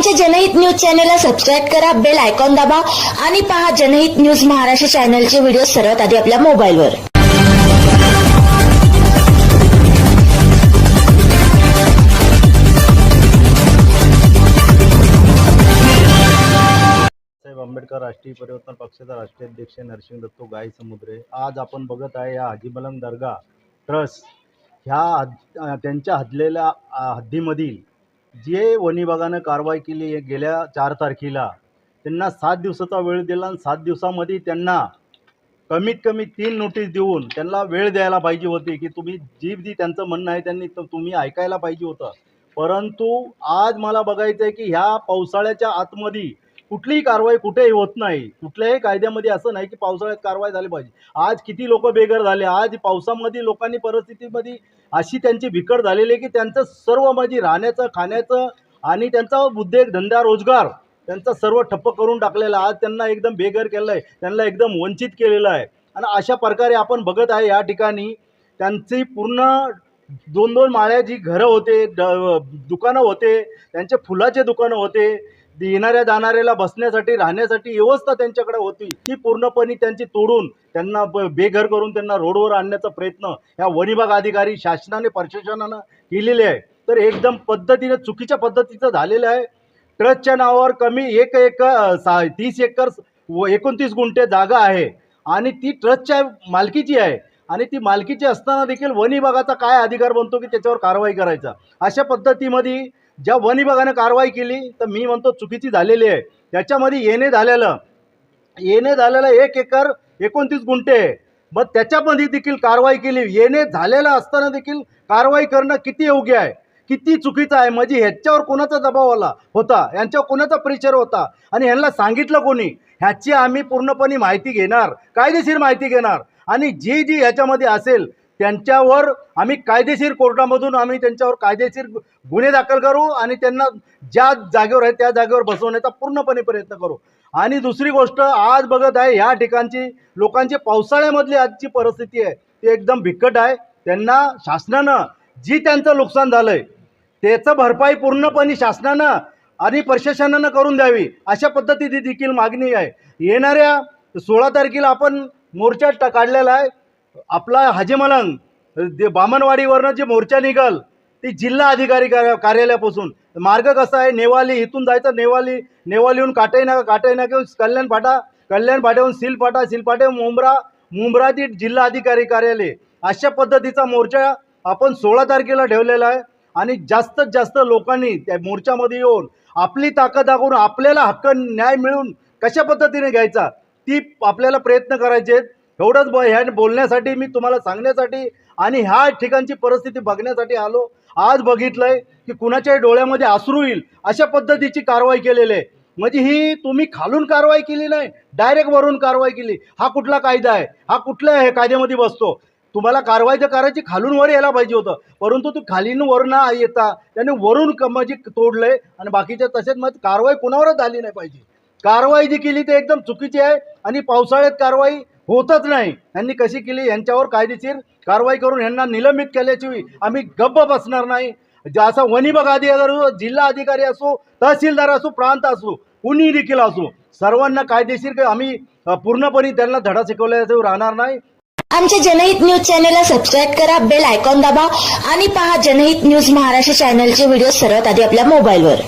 आमच्या जनहित न्यूज चॅनलला सबस्क्राईब करा बेल आयकॉन दाबा आणि पहा जनहित न्यूज महाराष्ट्र चॅनलचे व्हिडिओ सर्वात आधी आपल्या मोबाईलवर. साहेब आंबेडकर राष्ट्रीय परिवर्तन पक्षाचा राष्ट्रीय अध्यक्ष नरसिंह दत्तो गाय समुद्रे. आज आपण बघत आहे या हाजी दर्गा ट्रस्ट ह्या त्यांच्या हदलेल्या हद्दीमधील जे वन विभागानं कारवाई केली गेल्या चार तारखेला त्यांना सात दिवसाचा वेळ दिला आणि सात दिवसामध्ये त्यांना कमीत कमी तीन नोटीस देऊन त्यांना वेळ द्यायला पाहिजे होती की तुम्ही जी जी त्यांचं म्हणणं आहे त्यांनी तुम्ही ऐकायला पाहिजे होतं. परंतु आज मला बघायचं आहे की ह्या पावसाळ्याच्या आतमध्ये कुठलीही कारवाई कुठेही होत नाही. कुठल्याही कायद्यामध्ये असं नाही की पावसाळ्यात कारवाई झाली पाहिजे. आज किती लोक बेघर झाले आज पावसामध्ये लोकांनी परिस्थितीमध्ये अशी त्यांची बिकट झालेली आहे की त्यांचं सर्व म्हणजे राहण्याचं खाण्याचं आणि त्यांचा उद्योग धंदा रोजगार त्यांचा सर्व ठप्प करून टाकलेला आज त्यांना एकदम बेघर केलं आहे त्यांना एकदम वंचित केलेलं आहे. आणि अशा प्रकारे आपण बघत आहे या ठिकाणी त्यांची पूर्ण दोन दोन माळ्या जी घरं होते ड दुकानं होते त्यांचे फुलाचे दुकानं होते. येणाऱ्या जाणाऱ्याला बसण्यासाठी राहण्यासाठी व्यवस्था त्यांच्याकडे होती. ती पूर्णपणे त्यांची तोडून त्यांना ब बेघर करून त्यांना रोडवर आणण्याचा प्रयत्न ह्या वनविभाग अधिकारी शासनाने प्रशासनानं केलेले आहे. तर एकदम पद्धतीने चुकीच्या पद्धतीचं झालेलं आहे. ट्रस्टच्या नावावर कमी एक एक सा तीस एकर व एकोणतीस गुंठे जागा आहे. आणि ती ट्रस्टच्या मालकीची आहे. आणि ती मालकीची असताना देखील वन विभागाचा काय अधिकार बनतो की त्याच्यावर कारवाई करायचा? अशा पद्धतीमध्ये ज्या वन विभागानं कारवाई केली तर मी म्हणतो चुकीची झालेली आहे. त्याच्यामध्ये येणे झालेलं येणे झालेलं एक एकर एकोणतीस गुंठे आहे. मग त्याच्यामध्ये देखील कारवाई केली. येणे झालेलं असताना देखील कारवाई करणं किती योग्य आहे? किती चुकीचं आहे? म्हणजे ह्याच्यावर कोणाचा दबाव आला होता? यांच्यावर कोणाचा प्रेशर होता? आणि ह्यांना सांगितलं कोणी? ह्याची आम्ही पूर्णपणे माहिती घेणार कायदेशीर माहिती घेणार. आणि जी जी ह्याच्यामध्ये असेल त्यांच्यावर आम्ही कायदेशीर कोर्टामधून आम्ही त्यांच्यावर कायदेशीर गुन्हे दाखल करू आणि त्यांना ज्या जागेवर आहे त्या जागेवर बसवण्याचा पूर्णपणे प्रयत्न करू. आणि दुसरी गोष्ट आज बघत आहे ह्या ठिकाणची लोकांची पावसाळ्यामधली आजची परिस्थिती आहे ती एकदम बिकट आहे. त्यांना शासनानं जी त्यांचं नुकसान झालं आहे त्याचं भरपाई पूर्णपणे शासनानं आणि प्रशासनानं करून द्यावी अशा पद्धतीची देखील मागणी आहे. येणाऱ्या सोळा तारखेला आपण मोर्चा टा- काढलेला आहे. आपला हजेमलंग जे बामणवाडीवरनं जे मोर्चा निघाल ती जिल्हा अधिकारी कार्या- कार्यालयापासून. मार्ग कसा आहे? नेवाली इथून जायचं नेवाली नेवालीहून काटाई नाका काटाई नाका कल्याण फाटा कल्याण फाट्याहून सील फाटा सील मुंबरा मुंब्रा मुंब्रा ती जिल्हा अधिकारी कार्यालय. अशा पद्धतीचा मोर्चा आपण सोळा तारखेला ठेवलेला आहे. आणि जास्तीत जास्त लोकांनी त्या मोर्चामध्ये येऊन आपली ताकद दाखवून आपल्याला हक्क न्याय मिळून कशा पद्धतीने घ्यायचा ती आपल्याला प्रयत्न करायचे आहेत. एवढंच ब ह्या बोलण्यासाठी मी तुम्हाला सांगण्यासाठी आणि ह्या ठिकाणची परिस्थिती बघण्यासाठी आलो. आज बघितलंय की कुणाच्याही डोळ्यामध्ये आसरू येईल अशा पद्धतीची कारवाई केलेली आहे. म्हणजे ही तुम्ही खालून कारवाई केली नाही डायरेक्ट वरून कारवाई केली. हा कुठला कायदा आहे? हा कुठल्या हे कायद्यामध्ये बसतो? तुम्हाला कारवाई जर करायची खालून वर यायला पाहिजे होतं. परंतु तू खालीन वर ना येता त्याने वरून कमाजी म्हणजे तोडलंय आणि बाकीच्या तसेच मग कारवाई कुणावरच झाली नाही पाहिजे. कारवाई जी केली ते एकदम चुकीची आहे आणि पावसाळ्यात कारवाई होतच नाही. यांनी कशी केली? यांच्यावर कायदेशीर कारवाई करून यांना निलंबित केल्याची आम्ही गप्प बसणार नाही. असा वनिभाग अधिकारी असो जिल्हा अधिकारी असो तहसीलदार असो प्रांत असो कुणी देखील असो सर्वांना कायदेशीर आम्ही पूर्णपणे त्यांना धडा शिकवल्याशिवाय राहणार नाही. आमच्या जनहित न्यूज चॅनेलला सबस्क्राईब करा बेल आयकॉन दाबा आणि पहा जनहित न्यूज महाराष्ट्र चॅनलचे व्हिडिओ सर्वात आधी आपल्या मोबाईलवर.